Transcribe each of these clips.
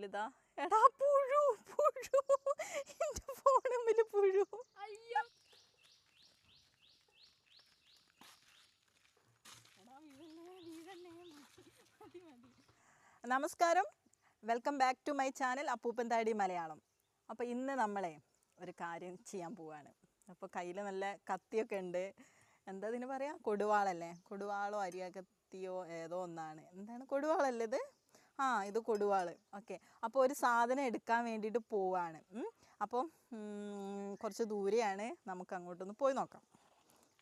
കയ്യിലിതാ. എടാ പുഴു പുഴു. എന്റെ ഫോണമ്മിൽ പുഴു. അയ്യോ. നമസ്കാരം. Welcome back to my channel Appooppan Thadi Malayalam. അപ്പോൾ ഇന്ന് നമ്മളെ ഒരു കാര്യം ചെയ്യാൻ പോവാണ്. അപ്പോൾ കയ്യിൽ നല്ല കത്തിയൊക്കെ ഉണ്ട്. എന്താ ഇതിന് പറയാ? കൊടുവാളല്ലേ? കൊടുവാളോ അരിയാക്കത്തിയോ ഏതോ ഒന്നാണ്. എന്താണ് കൊടുവാളല്ലേ ഇത്? ആ ഇത് കൊടുവാൾ. ഓക്കെ. അപ്പോൾ ഒരു സാധനം എടുക്കാൻ വേണ്ടിയിട്ട് പോവാണ്. അപ്പം കുറച്ച് ദൂരെയാണ് നമുക്ക് അങ്ങോട്ടൊന്ന് പോയി നോക്കാം.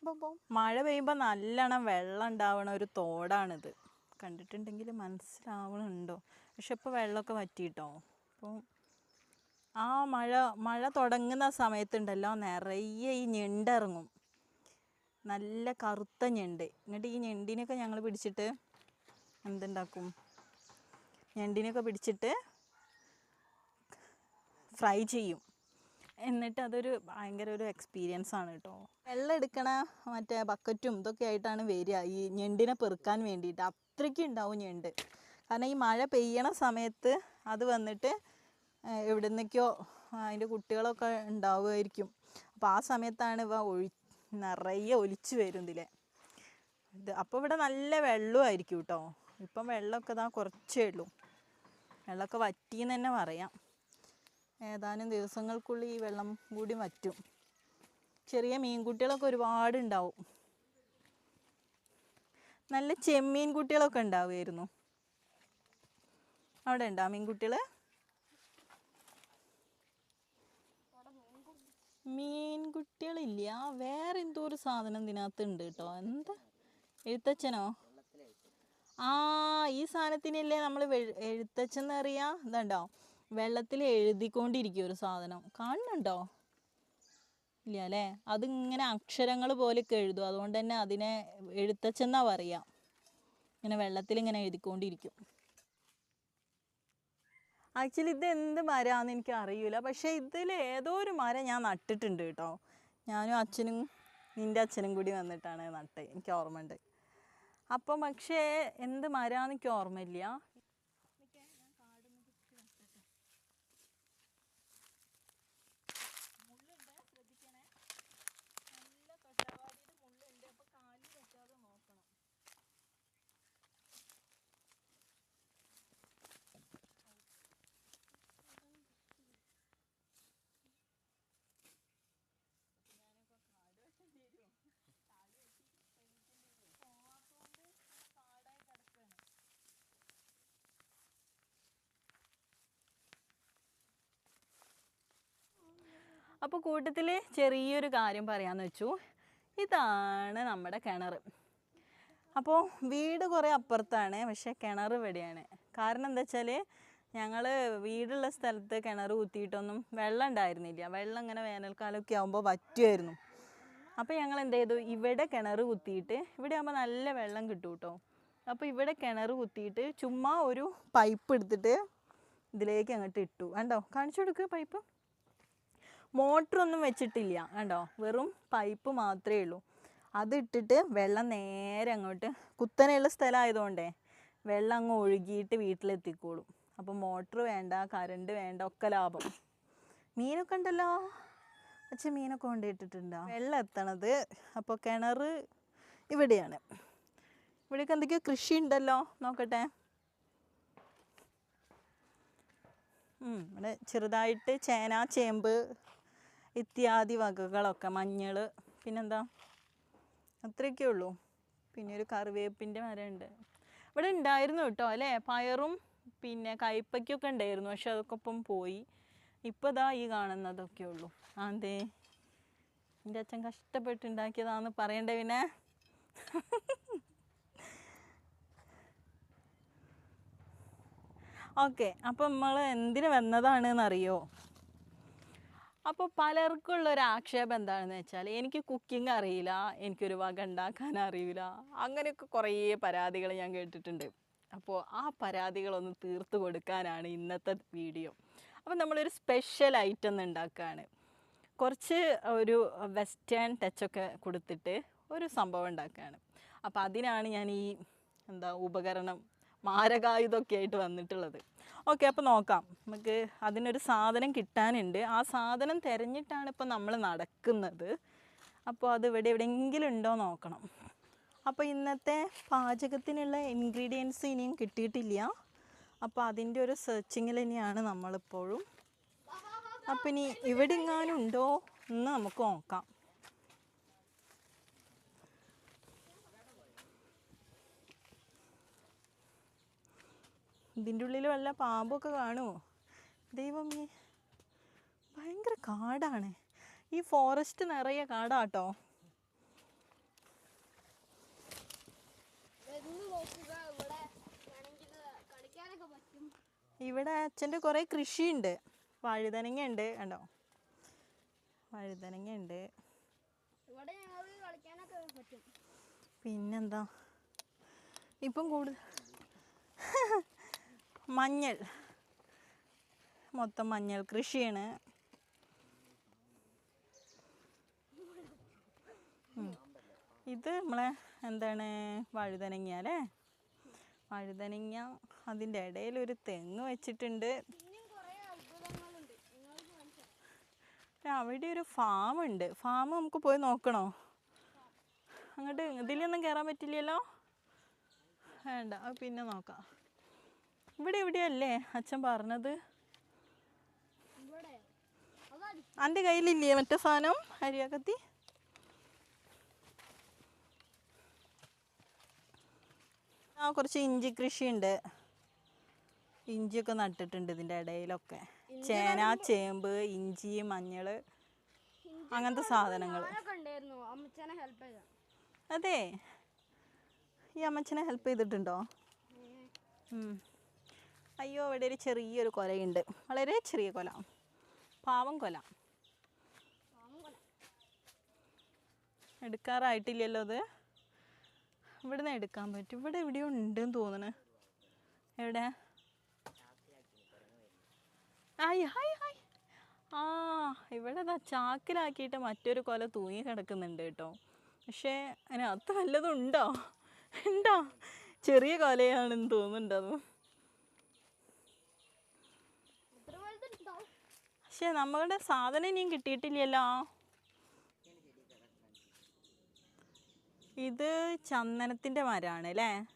അപ്പോൾ മഴ പെയ്യുമ്പോൾ നല്ലോണം വെള്ളം ഉണ്ടാവണ ഒരു തോടാണിത്. കണ്ടിട്ടുണ്ടെങ്കിൽ മനസ്സിലാവണുണ്ടോ? പക്ഷെ ഇപ്പോൾ വെള്ളമൊക്കെ വറ്റിയിട്ടോ? അപ്പോൾ ആ മഴ മഴ തുടങ്ങുന്ന സമയത്തുണ്ടല്ലോ നിറയെ ഈ ഞണ്ടിറങ്ങും. നല്ല കറുത്ത ഞണ്ട്. എന്നിട്ട് ഈ ഞണ്ടിനെയൊക്കെ ഞങ്ങൾ പിടിച്ചിട്ട് എന്തുണ്ടാക്കും? ഞണ്ടിനെയൊക്കെ പിടിച്ചിട്ട് ഫ്രൈ ചെയ്യും. എന്നിട്ട് അതൊരു ഭയങ്കര ഒരു എക്സ്പീരിയൻസ് ആണ് കേട്ടോ. വെള്ളം എടുക്കണ മറ്റേ ബക്കറ്റും ഇതൊക്കെ ആയിട്ടാണ് വരിക. ഈ ഞണ്ടിനെ പെറുക്കാൻ വേണ്ടിയിട്ട്. അത്രയ്ക്ക് ഉണ്ടാവും ഞണ്ട്. കാരണം ഈ മഴ പെയ്യണ സമയത്ത് അത് വന്നിട്ട് ഏഹ്, എവിടെ നിന്നൊക്കെയോ അതിന്റെ കുട്ടികളൊക്കെ ഉണ്ടാവുമായിരിക്കും. അപ്പോൾ ആ സമയത്താണ് ഇവ ഒഴി നിറയെ ഒലിച്ചു വരും ഇതിലെ. ഇത് അപ്പോൾ ഇവിടെ നല്ല വെള്ളമായിരിക്കും കേട്ടോ. ഇപ്പം വെള്ളമൊക്കെ ഇതാ കുറച്ചേ ഉള്ളൂ. വെള്ളമൊക്കെ വറ്റിയെന്ന് തന്നെ പറയാം. ഏതാനും ദിവസങ്ങൾക്കുള്ളിൽ ഈ വെള്ളം കൂടി വറ്റും. ചെറിയ മീൻകുട്ടികളൊക്കെ ഒരുപാട് ഉണ്ടാവും. നല്ല ചെമ്മീൻ കുട്ടികളൊക്കെ ഉണ്ടാവുമായിരുന്നു. അവിടെ ഉണ്ടോ മീൻകുട്ടികൾ മീൻകുട്ടികളില്ല. വേറെ എന്തോ ഒരു സാധനം ഇതിനകത്ത് ഉണ്ട് കേട്ടോ. എന്താ? എഴുത്തച്ഛനോ? ആ ഈ സാധനത്തിനല്ലേ നമ്മൾ എഴുത്തച്ഛന്ന് അറിയാം ഇതുണ്ടോ? വെള്ളത്തിൽ എഴുതിക്കൊണ്ടിരിക്കും ഒരു സാധനം. കാണുന്നുണ്ടോ? ഇല്ല അല്ലേ അതിങ്ങനെ അക്ഷരങ്ങൾ പോലെയൊക്കെ എഴുതും. അതുകൊണ്ട് തന്നെ അതിനെ എഴുത്തച്ഛന്നാ പറയാ. ഇങ്ങനെ വെള്ളത്തിൽ ഇങ്ങനെ എഴുതിക്കൊണ്ടിരിക്കും. ആക്ച്വലി ഇത് എന്ത് മരമാണെന്ന് എനിക്ക് അറിയില്ല പക്ഷേ ഇതിൽ ഏതോ ഒരു മരം ഞാൻ നട്ടിട്ടുണ്ട് കേട്ടോ. ഞാനും അച്ഛനും നിന്റെ അച്ഛനും കൂടി വന്നിട്ടാണ് നട്ടേ. എനിക്ക് ഓർമ്മയുണ്ട്. അപ്പം പക്ഷേ എന്ത് എനിക്ക് ഓർമ്മയില്ല. അപ്പോൾ കൂട്ടത്തിൽ ചെറിയൊരു കാര്യം പറയാമെന്ന് വെച്ചു. ഇതാണ് നമ്മുടെ കിണർ. അപ്പോൾ വീട് കുറേ അപ്പുറത്താണ് പക്ഷേ കിണർ ഇവിടെയാണ്. കാരണം എന്താ വെച്ചാൽ ഞങ്ങൾ വീടുള്ള സ്ഥലത്ത് കിണർ കുത്തിയിട്ടൊന്നും വെള്ളം ഉണ്ടായിരുന്നില്ല. വെള്ളം ഇങ്ങനെ വേനൽക്കാലമൊക്കെ ആകുമ്പോൾ വറ്റുമായിരുന്നു അപ്പോൾ ഞങ്ങൾ എന്ത് ചെയ്തു? ഇവിടെ കിണർ കുത്തിയിട്ട് ഇവിടെ ആകുമ്പോൾ നല്ല വെള്ളം കിട്ടും കേട്ടോ അപ്പോൾ ഇവിടെ കിണർ കുത്തിയിട്ട് ചുമ്മാ ഒരു പൈപ്പ് എടുത്തിട്ട് ഇതിലേക്ക് അങ്ങോട്ട് ഇട്ടു. കണ്ടോ? കാണിച്ചു കൊടുക്ക് പൈപ്പ്. മോട്ടറൊന്നും വെച്ചിട്ടില്ല. കണ്ടോ? വെറും പൈപ്പ് മാത്രമേ ഉള്ളൂ. അതിട്ടിട്ട് വെള്ളം നേരെ അങ്ങോട്ട് കുത്തനെയുള്ള സ്ഥലമായതുകൊണ്ടേ വെള്ളം അങ്ങ് ഒഴുകിയിട്ട് വീട്ടിലെത്തിക്കോളും. അപ്പോൾ മോട്ടർ വേണ്ട കറണ്ട് വേണ്ട ഒക്കെ ലാഭം. മീനൊക്കെ ഉണ്ടല്ലോ? അച്ഛൻ മീനൊക്കെ കൊണ്ടിട്ടിട്ടുണ്ടോ വെള്ളം എത്തണത് അപ്പോൾ കിണർ ഇവിടെയാണ്. ഇവിടെയൊക്കെ എന്തൊക്കെയോ കൃഷി ഉണ്ടല്ലോ? നോക്കട്ടെ. ഇവിടെ ചെറുതായിട്ട് ചേന ചേമ്പ് ഇത്യാദി വകകളൊക്കെ മഞ്ഞൾ പിന്നെന്താ? അത്രയൊക്കെ ഉള്ളൂ. പിന്നെ ഒരു കറിവേപ്പിന്റെ മരമുണ്ട്. ഇവിടെ ഉണ്ടായിരുന്നു കേട്ടോ അല്ലേ? പയറും പിന്നെ കയ്പ്പയ്ക്കൊക്കെ ഉണ്ടായിരുന്നു പക്ഷെ അതൊക്കെ ഇപ്പം പോയി. ഇപ്പോൾ ഇതാ ഈ കാണുന്നതൊക്കെ ഉള്ളൂ. അതെ എന്റെ അച്ഛൻ കഷ്ടപ്പെട്ടുണ്ടാക്കിയതാന്ന് പറയണ്ടേ പിന്നെ? ഓക്കെ അപ്പം നമ്മൾ എന്തിന് വന്നതാണെന്ന് അറിയോ അപ്പോൾ പലർക്കുള്ള ഒരു ആക്ഷേപം എന്താണെന്ന് വെച്ചാൽ എനിക്ക് കുക്കിംഗ് അറിയില്ല എനിക്കൊരു വക ഉണ്ടാക്കാൻ അറിയില്ല അങ്ങനെയൊക്കെ കുറേ പരാതികൾ ഞാൻ കേട്ടിട്ടുണ്ട്. അപ്പോൾ ആ പരാതികളൊന്ന് തീർത്തു കൊടുക്കാനാണ് ഇന്നത്തെ വീഡിയോ. അപ്പോൾ നമ്മളൊരു സ്പെഷ്യൽ ഐറ്റം ഉണ്ടാക്കുകയാണ് കുറച്ച് ഒരു വെസ്റ്റേൺ ടച്ചൊക്കെ കൊടുത്തിട്ട് ഒരു സംഭവം ഉണ്ടാക്കുകയാണ് അപ്പോൾ അതിനാണ് ഞാൻ ഈ എന്താ ഉപകരണം മാരകായുധമൊക്കെ ആയിട്ട് വന്നിട്ടുള്ളത്. ഓക്കെ അപ്പോൾ നോക്കാം. നമുക്ക് അതിനൊരു സാധനം കിട്ടാനുണ്ട്. ആ സാധനം തിരഞ്ഞിട്ടാണ് ഇപ്പോൾ നമ്മൾ നടക്കുന്നത്. അപ്പോൾ അത് ഇവിടെ എവിടെയെങ്കിലും ഉണ്ടോ നോക്കണം. അപ്പോൾ ഇന്നത്തെ പാചകത്തിനുള്ള ഇൻഗ്രീഡിയൻസ് ഇനിയും കിട്ടിയിട്ടില്ല. അപ്പോൾ അതിന്റെ ഒരു സെർച്ചിങ്ങിൽ തന്നെയാണ് നമ്മളിപ്പോഴും. അപ്പം ഇനി ഇവിടെ എങ്ങാനും ഉണ്ടോ എന്ന് നമുക്ക് നോക്കാം. ഇതിന്റെ ഉള്ളിൽ വല്ല പാമ്പൊക്കെ കാണുമോ ദൈവമേ ഭയങ്കര കാടാണ്. ഈ ഫോറസ്റ്റ് നിറയെ കാടാട്ടോ. ഇവിടെ അച്ഛന്റെ കുറേ കൃഷിയുണ്ട്. വഴുതനങ്ങ ഉണ്ട് കണ്ടോ വഴുതനങ്ങ ഉണ്ട് പിന്നെന്താ? ഇപ്പം കൂടുതൽ മഞ്ഞൾ. മൊത്തം മഞ്ഞൾ കൃഷിയാണ്. ഇത് നമ്മളെ എന്താണ്? വഴുതനങ്ങ അല്ലേ? വഴുതനങ്ങ അതിന്റെ ഇടയിൽ ഒരു തെങ്ങ് വെച്ചിട്ടുണ്ട്. അവിടെ ഒരു ഫാം ഉണ്ട്. ഫാം നമുക്ക് പോയി നോക്കണോ? അങ്ങോട്ട് ഇതിലൊന്നും കയറാൻ പറ്റില്ലല്ലോ? വേണ്ട പിന്നെ നോക്കാം. ഇവിടെ എവിടെയല്ലേ അച്ഛൻ പറഞ്ഞത്? അന്റെ എന്റെ കയ്യിലില്ലേ മറ്റേ സാധനം അരിയാക്കത്തി? ആ കുറച്ച് ഇഞ്ചി കൃഷി കൃഷിയുണ്ട്. ഇഞ്ചിയൊക്കെ നട്ടിട്ടുണ്ട് ഇതിന്റെ ഇടയിലൊക്കെ. ചേന ചേമ്പ് ഇഞ്ചി മഞ്ഞൾ അങ്ങനത്തെ സാധനങ്ങൾ അതെ. ഈ അമ്മച്ചനെ ഹെൽപ്പ് ചെയ്തിട്ടുണ്ടോ. അയ്യോ ഇവിടെ ഒരു ചെറിയൊരു കൊലയുണ്ട്. വളരെ ചെറിയ കൊല. പാവം കൊല. എടുക്കാറായിട്ടില്ലല്ലോ അത്. ഇവിടെ നിന്ന് എടുക്കാൻ പറ്റും. ഇവിടെ എവിടെയോ ഉണ്ടെന്ന് തോന്നണ് എവിടെ? ഹായ് ഹായ് ഹായ് ആ ഇവിടെ ദാ ചാക്കിലാക്കിയിട്ട് മറ്റൊരു കൊല തൂങ്ങി കിടക്കുന്നുണ്ട് കേട്ടോ. പക്ഷേ അതിനകത്ത് വല്ലതും ഉണ്ടോ? ഉണ്ടോ? ചെറിയ കൊലയാണെന്ന് തോന്നുന്നുണ്ട് പക്ഷേ നമ്മളുടെ സാധനം ഇനിയും കിട്ടിയിട്ടില്ലല്ലോ. ഇത് ചന്ദനത്തിന്റെ മരമാണ് അല്ലേ?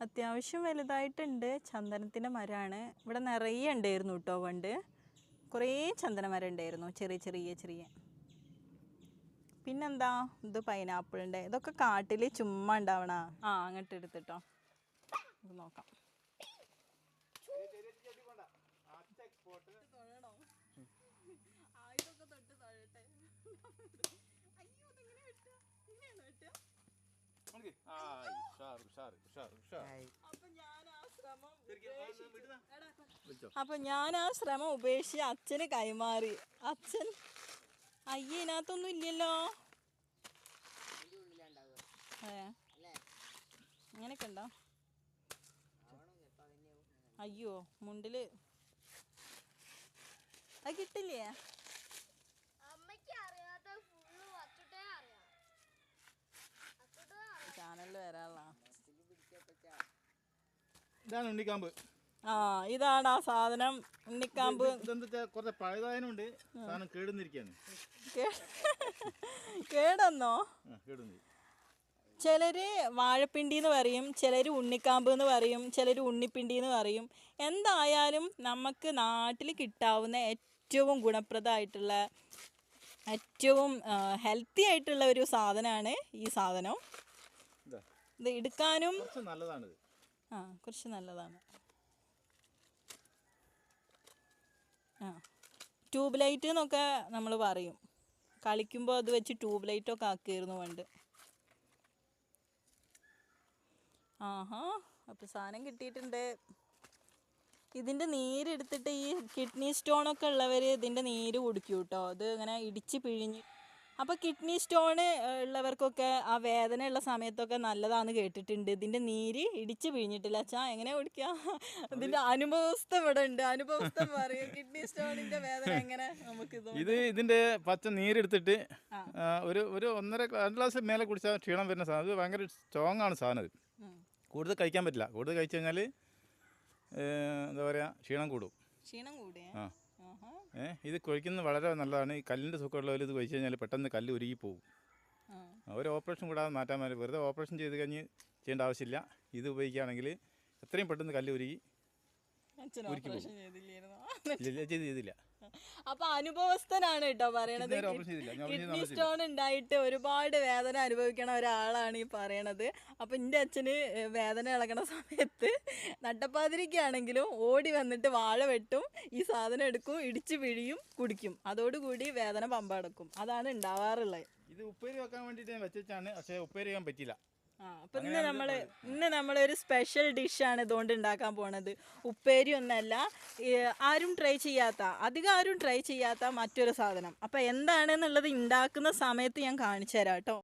അത്യാവശ്യം വലുതായിട്ടുണ്ട്. ചന്ദനത്തിന്റെ മരമാണ്. ഇവിടെ നിറയെ ഉണ്ടായിരുന്നു കേട്ടോ പണ്ട്. കുറേ ചന്ദന മരം ഉണ്ടായിരുന്നു. ചെറിയ ചെറിയ ചെറിയ. പിന്നെന്താ? ഇത് പൈനാപ്പിളിന്റെ. ഇതൊക്കെ കാട്ടിൽ ചുമ്മാ ഉണ്ടാവണ. ആ അങ്ങോട്ട് എടുത്തിട്ടോ നോക്കാം. അപ്പൊ ഞാൻ ആ ശ്രമം ഉപേക്ഷിച്ച് അച്ഛന് കൈമാറി. അച്ഛൻ അയ്യ ഇതിനകത്തൊന്നും ഇല്ലല്ലോ. ഏ? അങ്ങനെയൊക്കെ ഉണ്ടോ? അയ്യോ മുണ്ടിൽ. അത് കിട്ടില്ലേ? ചാനലിൽ വരാനുള്ള ഇതാണ് ഉണ്ണിക്കാമ്പ്. ആ ഇതാണ് ആ സാധനം ഉണ്ണിക്കാമ്പ്. കുറച്ച് പഴുതായനുണ്ട് സാധനം കേടുന്നിരിക്കാണ് കേടന്നോ? ചിലര് വാഴപ്പിണ്ടി എന്ന് പറയും ചിലർ ഉണ്ണിക്കാമ്പ് എന്ന് പറയും ചിലർ ഉണ്ണിപ്പിണ്ടി എന്ന് പറയും. എന്തായാലും നമുക്ക് നാട്ടിൽ കിട്ടാവുന്ന ഏറ്റവും ഗുണപ്രദമായിട്ടുള്ള ഏറ്റവും ഹെൽത്തി ആയിട്ടുള്ള ഒരു സാധനമാണ് ഈ സാധനം. ഇതാ എടുക്കാനും കുറച്ച് നല്ലതാണിത്. ആ കുറച്ച് നല്ലതാണ്. ആ ട്യൂബ് ലൈറ്റ് എന്നൊക്കെ നമ്മൾ പറയും. കളിക്കുമ്പോൾ അത് വെച്ച് ട്യൂബ് ലൈറ്റൊക്കെ ആക്കിയിരുന്നു പണ്ട്. ആഹാ അപ്പോൾ സാധനം കിട്ടിയിട്ടുണ്ട്. ഇതിന്റെ നീരെടുത്തിട്ട് ഈ കിഡ്നി സ്റ്റോണൊക്കെ ഉള്ളവർ ഇതിന്റെ നീര് കുടിക്കും കേട്ടോ അത് ഇങ്ങനെ ഇടിച്ച് പിഴിഞ്ഞ് അപ്പോൾ കിഡ്നി സ്റ്റോണ് ഉള്ളവർക്കൊക്കെ ആ വേദന ഉള്ള സമയത്തൊക്കെ നല്ലതാന്ന് കേട്ടിട്ടുണ്ട്. ഇതിന്റെ നീര് ഇടിച്ചു പിഴിഞ്ഞിട്ടില്ല അച്ഛാ എങ്ങനെ കുടിക്കുക ഇതിന്റെ അനുഭവസ്ഥ ഇവിടെ ഉണ്ട് അനുഭവസ്ഥ പറയും. കിഡ്നി സ്റ്റോണിന്റെ വേദന എങ്ങനെ നമുക്ക് ഇത് ഇത് ഇതിന്റെ പച്ച നീരെടുത്തിട്ട് ഒരു ഒരു ഒന്നര ഗ്ലാസ് മേലെ കുടിച്ചാൽ ക്ഷീണം വരുന്ന സാധനം. അത് ഭയങ്കര സ്ട്രോങ് ആണ് സാധനം ഇത്. കൂടുതൽ കഴിക്കാൻ പറ്റില്ല. കൂടുതൽ കഴിച്ചു കഴിഞ്ഞാൽ എന്താ പറയുക ക്ഷീണം കൂടും. ക്ഷീണം കൂടിയേ ആ. ആഹാ. ഏ? ഇത് കുഴിക്കുന്നത് വളരെ നല്ലതാണ്. ഈ കല്ലിന്റെ സുഖമുള്ളവർ ഇത് കഴിച്ചു കഴിഞ്ഞാൽ പെട്ടെന്ന് കല്ല് ഉരുകി പോകും. ഒരു ഓപ്പറേഷൻ കൂടാതെ മാറ്റാൻ പറ്റും വെറുതെ ഓപ്പറേഷൻ ചെയ്ത് കഴിഞ്ഞ് ചെയ്യേണ്ട ആവശ്യമില്ല. ഇത് ഉപയോഗിക്കുകയാണെങ്കിൽ എത്രയും പെട്ടെന്ന് കല്ല് ഉരുകി ഉരുക്കി പോകും. ചെയ്തില്ല. അപ്പൊ അനുഭവസ്ഥനാണ് കേട്ടോ പറയണത്. കിഡ്നി സ്റ്റോൺ ഉണ്ടായിട്ട് ഒരുപാട് വേദന അനുഭവിക്കണ ഒരാളാണ് ഈ പറയണത്. അപ്പൊ എന്റെ അച്ഛന് വേദന ഇളകണ സമയത്ത് നട്ടപ്പാതിരിക്കാണെങ്കിലും ഓടി വന്നിട്ട് വാഴ വെട്ടും ഈ സാധനം എടുക്കും ഇടിച്ചു പിഴിയും കുടിക്കും. അതോടുകൂടി വേദന പമ്പടക്കും അതാണ് ഉണ്ടാവാറുള്ളത്. ഇത് ഉപ്പേരി വെക്കാൻ വേണ്ടിയിട്ട് ഞാൻ വെച്ചാണ് പക്ഷേ ഉപ്പേരി വെക്കാൻ പറ്റില്ല അപ്പൊ ഇന്ന് നമ്മൾ ഇന്ന് നമ്മളൊരു സ്പെഷ്യൽ ഡിഷാണ് ഇതുകൊണ്ട് ഉണ്ടാക്കാൻ പോണത്. ഉപ്പേരി ഒന്നല്ല ആരും ട്രൈ ചെയ്യാത്ത അധികം ആരും ട്രൈ ചെയ്യാത്ത മറ്റൊരു സാധനം. അപ്പൊ എന്താണെന്നുള്ളത് ഉണ്ടാക്കുന്ന സമയത്ത് ഞാൻ കാണിച്ചു തരാം കേട്ടോ.